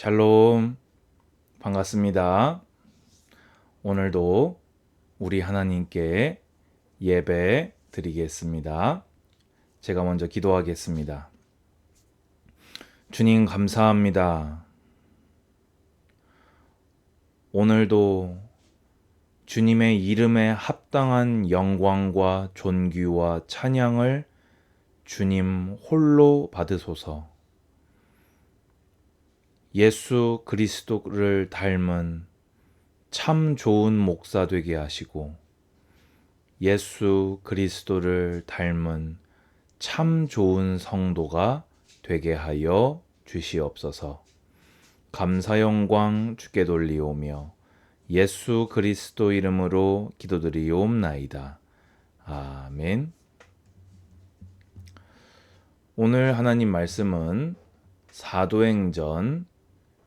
샬롬. 반갑습니다. 오늘도 우리 하나님께 예배 드리겠습니다. 제가 먼저 기도하겠습니다. 주님 감사합니다. 오늘도 주님의 이름에 합당한 영광과 존귀와 찬양을 주님 홀로 받으소서. 예수 그리스도를 닮은 참 좋은 목사 되게 하시고 예수 그리스도를 닮은 참 좋은 성도가 되게 하여 주시옵소서. 감사 영광 주께 돌리오며 예수 그리스도 이름으로 기도드리옵나이다. 아멘. 오늘 하나님 말씀은 사도행전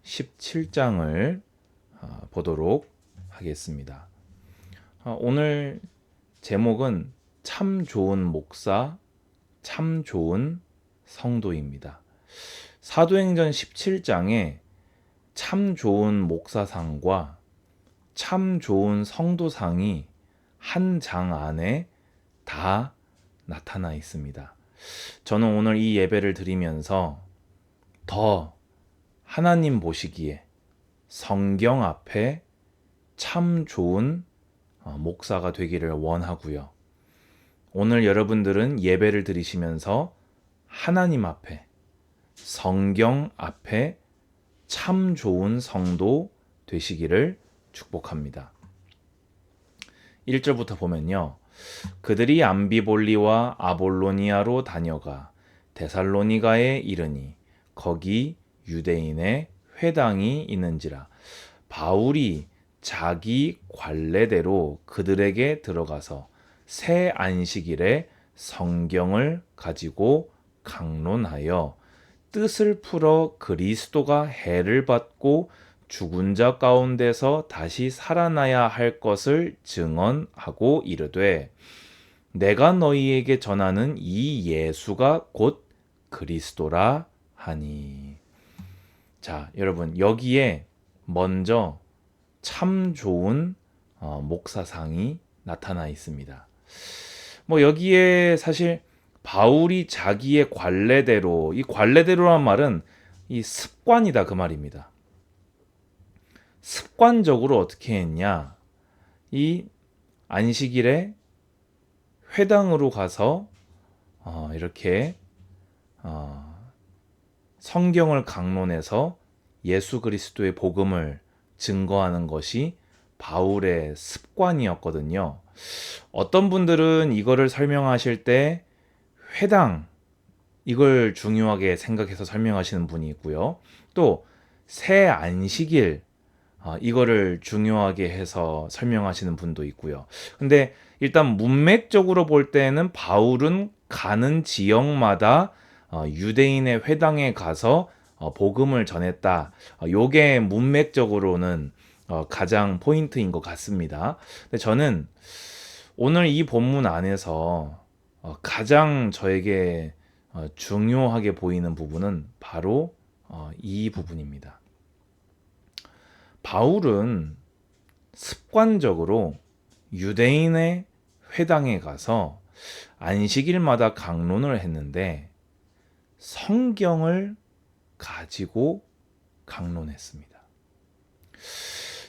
17장을 어, 보도록 하겠습니다. 어, 오늘 제목은 참 좋은 목사, 참 좋은 성도입니다. 사도행전 17장에 참 좋은 목사상과 참 좋은 성도상이 한 장 안에 다 나타나 있습니다. 저는 오늘 이 예배를 드리면서 더 하나님 보시기에 성경 앞에 참 좋은 어, 목사가 되기를 원하고요. 오늘 여러분들은 예배를 드리시면서 하나님 앞에 성경 앞에 참 좋은 성도 되시기를 축복합니다. 1절부터 보면요. 그들이 암비볼리와 아볼로니아로 다녀가 데살로니가에 이르니 거기 유대인의 회당이 있는지라 바울이 자기 관례대로 그들에게 들어가서 새 안식일에 성경을 가지고 강론하여 뜻을 풀어 그리스도가 해를 받고 죽은 자 가운데서 다시 살아나야 할 것을 증언하고 이르되 내가 너희에게 전하는 이 예수가 곧 그리스도라 하니. 자, 여러분, 여기에 먼저 참 좋은 어, 목사상이 나타나 있습니다. 뭐, 여기에 사실 바울이 자기의 관례대로, 이 관례대로란 말은 이 습관이다 그 말입니다. 습관적으로 어떻게 했냐? 이 안식일에 회당으로 가서 어, 이렇게 어, 성경을 강론해서 예수 그리스도의 복음을 증거하는 것이 바울의 습관이었거든요. 어떤 분들은 이거를 설명하실 때 회당 이걸 중요하게 생각해서 설명하시는 분이 있고요. 또 새 안식일 어, 이거를 중요하게 해서 설명하시는 분도 있고요. 근데 일단 문맥적으로 볼 때는 바울은 가는 지역마다 어, 유대인의 회당에 가서 어, 복음을 전했다. 어, 요게 문맥적으로는 어, 가장 포인트인 것 같습니다. 근데 저는 오늘 이 본문 안에서 어, 가장 저에게 어, 중요하게 보이는 부분은 바로 어, 이 부분입니다. 바울은 습관적으로 유대인의 회당에 가서 안식일마다 강론을 했는데 성경을 가지고 강론했습니다.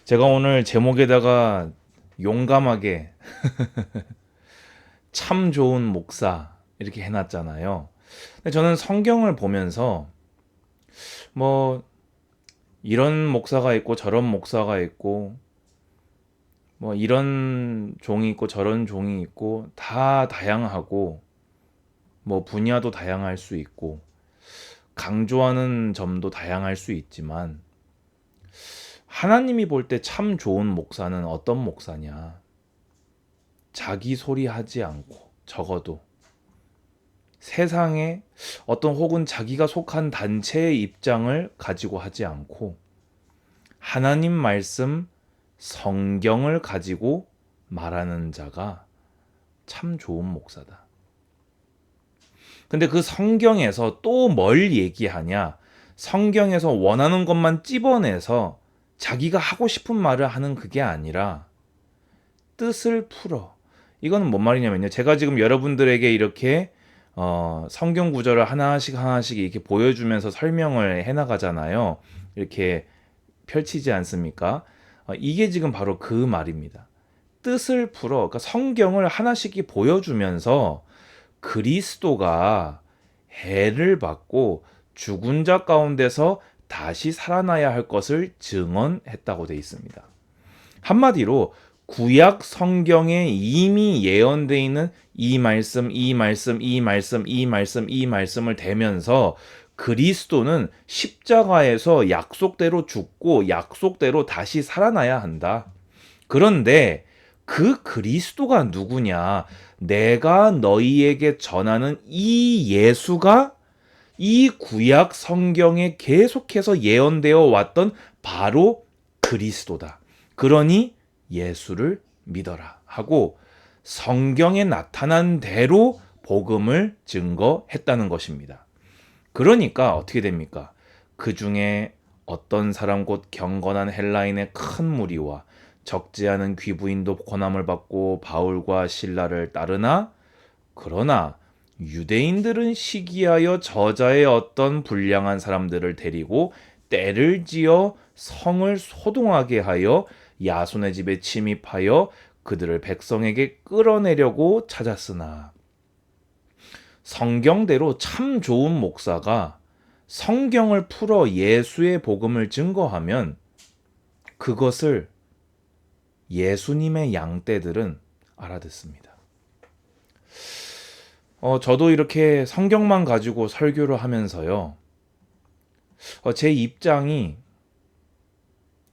제가 오늘 제목에다가 용감하게 참 좋은 목사 이렇게 해놨잖아요. 근데 저는 성경을 보면서 뭐 이런 목사가 있고 저런 목사가 있고 뭐 이런 종이 있고 저런 종이 있고 다 다양하고 뭐 분야도 다양할 수 있고 강조하는 점도 다양할 수 있지만 하나님이 볼 때 참 좋은 목사는 어떤 목사냐? 자기 소리 하지 않고 적어도 세상에 어떤 혹은 자기가 속한 단체의 입장을 가지고 하지 않고 하나님 말씀 성경을 가지고 말하는 자가 참 좋은 목사다. 근데 그 성경에서 또 뭘 얘기하냐? 성경에서 원하는 것만 찝어내서 자기가 하고 싶은 말을 하는 그게 아니라 뜻을 풀어. 이거는 뭔 말이냐면요. 제가 지금 여러분들에게 이렇게 어, 성경 구절을 하나씩 하나씩 이렇게 보여주면서 설명을 해나가잖아요. 이렇게 펼치지 않습니까? 어, 이게 지금 바로 그 말입니다. 뜻을 풀어. 그러니까 성경을 하나씩 보여주면서 그리스도가 해를 받고 죽은 자 가운데서 다시 살아나야 할 것을 증언했다고 되어 있습니다. 한마디로 구약 성경에 이미 예언되어 있는 이 말씀, 이 말씀, 이 말씀, 이 말씀, 이 말씀을 대면서 그리스도는 십자가에서 약속대로 죽고 약속대로 다시 살아나야 한다. 그런데 그 그리스도가 누구냐? 내가 너희에게 전하는 이 예수가 이 구약 성경에 계속해서 예언되어 왔던 바로 그리스도다. 그러니 예수를 믿어라 하고 성경에 나타난 대로 복음을 증거했다는 것입니다. 그러니까 어떻게 됩니까? 그 중에 어떤 사람 곧 경건한 헬라인의 큰 무리와 적지 않은 귀부인도 권함을 받고 바울과 신라를 따르나? 그러나 유대인들은 시기하여 저자의 어떤 불량한 사람들을 데리고 때를 지어 성을 소동하게 하여 야손의 집에 침입하여 그들을 백성에게 끌어내려고 찾았으나 성경대로 참 좋은 목사가 성경을 풀어 예수의 복음을 증거하면 그것을 예수님의 양떼들은 알아듣습니다. 어, 저도 이렇게 성경만 가지고 설교를 하면서요. 어, 제 입장이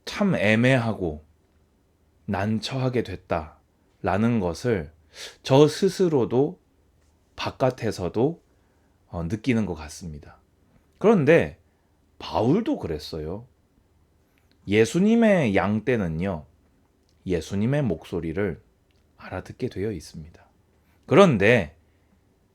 참 애매하고 난처하게 됐다라는 것을 저 스스로도 바깥에서도 어, 느끼는 것 같습니다. 그런데 바울도 그랬어요. 예수님의 양떼는요, 예수님의 목소리를 알아듣게 되어 있습니다. 그런데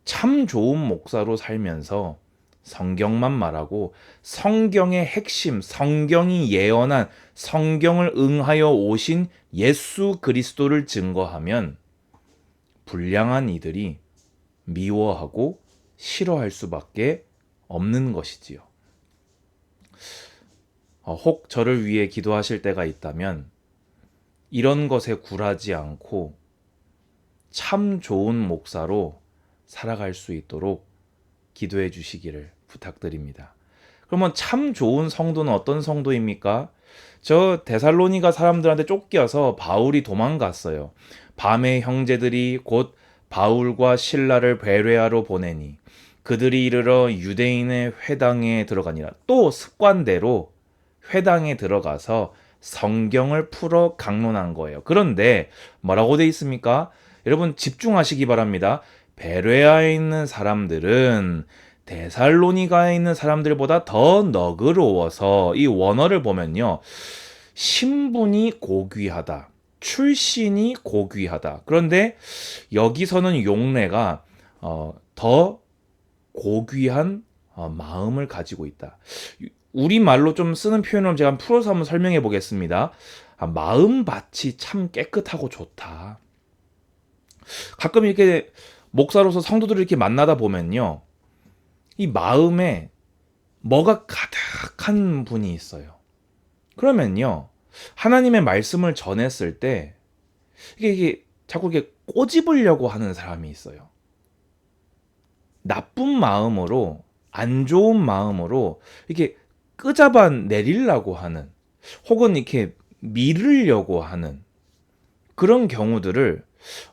참 좋은 목사로 살면서 성경만 말하고 성경의 핵심, 성경이 예언한 성경을 응하여 오신 예수 그리스도를 증거하면 불량한 이들이 미워하고 싫어할 수밖에 없는 것이지요. 어, 혹 저를 위해 기도하실 때가 있다면 이런 것에 굴하지 않고 참 좋은 목사로 살아갈 수 있도록 기도해 주시기를 부탁드립니다. 그러면 참 좋은 성도는 어떤 성도입니까? 저 데살로니가 사람들한테 쫓겨서 바울이 도망갔어요. 밤에 형제들이 곧 바울과 신라를 베레아로 보내니 그들이 이르러 유대인의 회당에 들어가니라. 또 습관대로 회당에 들어가서 성경을 풀어 강론한 거예요. 그런데 뭐라고 돼 있습니까? 여러분 집중하시기 바랍니다. 베레아에 있는 사람들은 데살로니가에 있는 사람들보다 더 너그러워서 이 원어를 보면요. 신분이 고귀하다. 출신이 고귀하다. 그런데 여기서는 용례가 어, 더 고귀한 어, 마음을 가지고 있다. 우리 말로 좀 쓰는 표현을 제가 풀어서 한번 설명해 보겠습니다. 아, 마음밭이 참 깨끗하고 좋다. 가끔 이렇게 목사로서 성도들을 이렇게 만나다 보면요. 이 마음에 뭐가 가득한 분이 있어요. 그러면요. 하나님의 말씀을 전했을 때 이게, 이게 자꾸 이게 꼬집으려고 하는 사람이 있어요. 나쁜 마음으로 안 좋은 마음으로 이게 끄잡아 내리려고 하는 혹은 이렇게 밀으려고 하는 그런 경우들을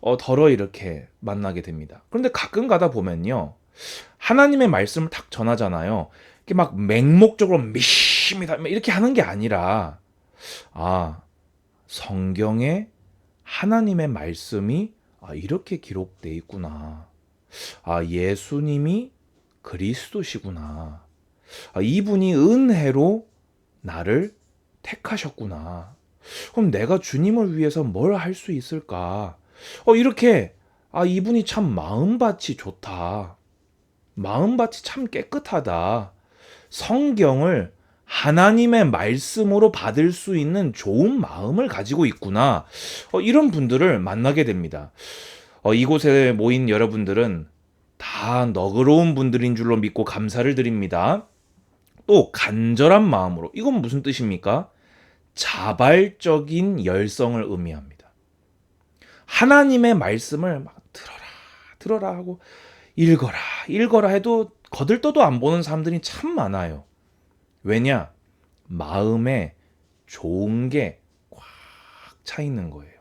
어, 덜어 이렇게 만나게 됩니다. 그런데 가끔 가다 보면요. 하나님의 말씀을 탁 전하잖아요. 이게 막 맹목적으로 미심이다 이렇게 하는 게 아니라 아 성경에 하나님의 말씀이 아, 이렇게 기록돼 있구나. 아 예수님이 그리스도시구나. 아, 이분이 은혜로 나를 택하셨구나. 그럼 내가 주님을 위해서 뭘 할 수 있을까? 어, 이렇게, 아, 이분이 참 마음밭이 좋다. 마음밭이 참 깨끗하다. 성경을 하나님의 말씀으로 받을 수 있는 좋은 마음을 가지고 있구나. 어, 이런 분들을 만나게 됩니다. 어, 이곳에 모인 여러분들은 다 너그러운 분들인 줄로 믿고 감사를 드립니다. 또 간절한 마음으로 이건 무슨 뜻입니까? 자발적인 열성을 의미합니다. 하나님의 말씀을 막 들어라, 들어라 하고 읽어라, 읽어라 해도 거들떠도 안 보는 사람들이 참 많아요. 왜냐? 마음에 좋은 게 꽉 차 있는 거예요.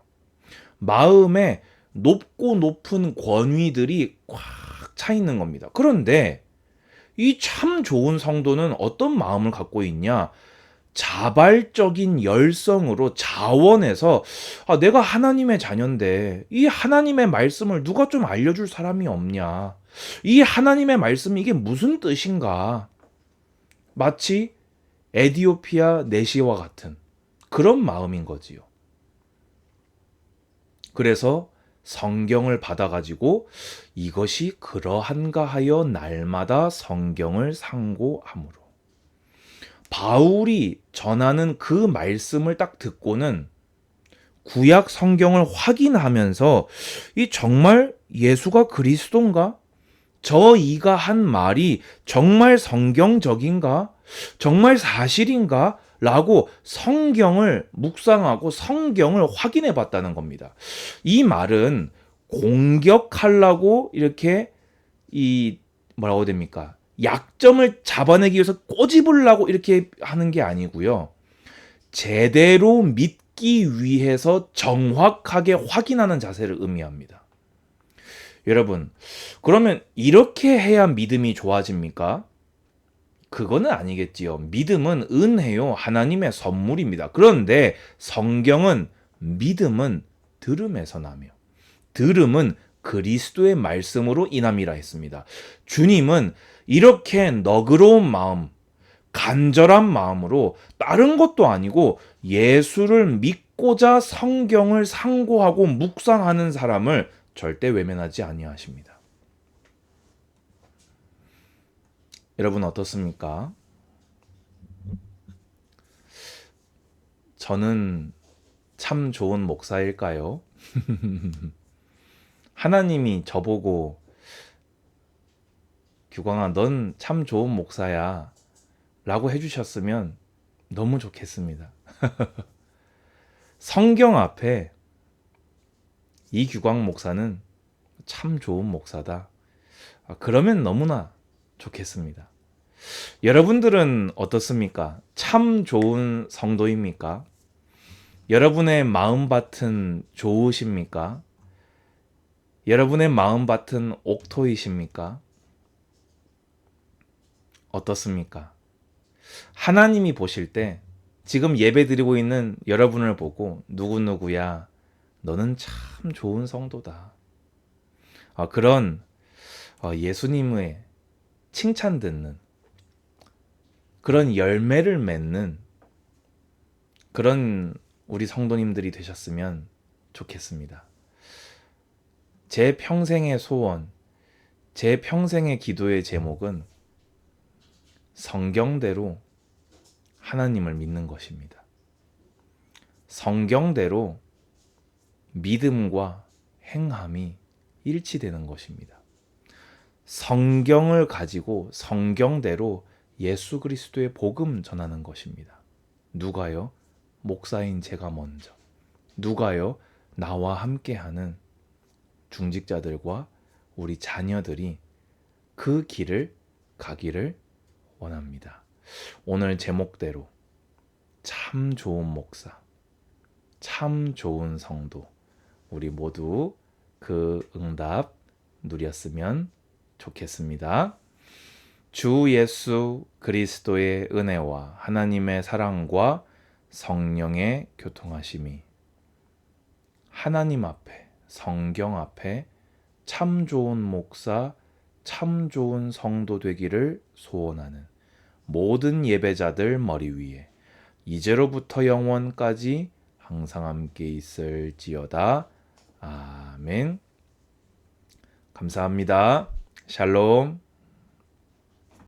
마음에 높고 높은 권위들이 꽉 차 있는 겁니다. 그런데 이 참 좋은 성도는 어떤 마음을 갖고 있냐? 자발적인 열성으로 자원해서 아, 내가 하나님의 자녀인데 이 하나님의 말씀을 누가 좀 알려줄 사람이 없냐? 이 하나님의 말씀이 이게 무슨 뜻인가? 마치 에디오피아 내시와 같은 그런 마음인 거지요. 그래서 성경을 받아가지고 이것이 그러한가 하여 날마다 성경을 상고함으로 바울이 전하는 그 말씀을 딱 듣고는 구약 성경을 확인하면서 이 정말 예수가 그리스도인가? 저 이가 한 말이 정말 성경적인가? 정말 사실인가? 라고 성경을 묵상하고 성경을 확인해 봤다는 겁니다. 이 말은 공격하려고 이렇게 이 뭐라고 됩니까? 약점을 잡아내기 위해서 꼬집으려고 이렇게 하는 게 아니고요. 제대로 믿기 위해서 정확하게 확인하는 자세를 의미합니다. 여러분, 그러면 이렇게 해야 믿음이 좋아집니까? 그거는 아니겠지요. 믿음은 은혜요. 하나님의 선물입니다. 그런데 성경은 믿음은 들음에서 나며 들음은 그리스도의 말씀으로 인함이라 했습니다. 주님은 이렇게 너그러운 마음, 간절한 마음으로 다른 것도 아니고 예수를 믿고자 성경을 상고하고 묵상하는 사람을 절대 외면하지 아니하십니다. 여러분 어떻습니까? 저는 참 좋은 목사일까요? 하나님이 저보고 규광아, 넌 참 좋은 목사야. 라고 해주셨으면 너무 좋겠습니다. 성경 앞에 이규광 목사는 참 좋은 목사다. 아, 그러면 너무나 좋겠습니다. 여러분들은 어떻습니까? 참 좋은 성도입니까? 여러분의 마음밭은 좋으십니까? 여러분의 마음밭은 옥토이십니까? 어떻습니까? 하나님이 보실 때 지금 예배 드리고 있는 여러분을 보고 누구누구야, 너는 참 좋은 성도다. 어, 그런 어, 예수님의 칭찬 듣는 그런 열매를 맺는 그런 우리 성도님들이 되셨으면 좋겠습니다. 제 평생의 소원, 제 평생의 기도의 제목은 성경대로 하나님을 믿는 것입니다. 성경대로 믿음과 행함이 일치되는 것입니다. 성경을 가지고 성경대로 예수 그리스도의 복음 전하는 것입니다. 누가요? 목사인 제가 먼저. 누가요? 나와 함께하는 중직자들과 우리 자녀들이 그 길을 가기를 원합니다. 오늘 제목대로 참 좋은 목사, 참 좋은 성도, 우리 모두 그 응답 누렸으면 좋겠습니다. 주 예수 그리스도의 은혜와 하나님의 사랑과 성령의 교통하심이 하나님 앞에, 성경 앞에 참 좋은 목사, 참 좋은 성도 되기를 소원하는 모든 예배자들 머리 위에 이제로부터 영원까지 항상 함께 있을지어다. 아멘. 감사합니다. 샬롬.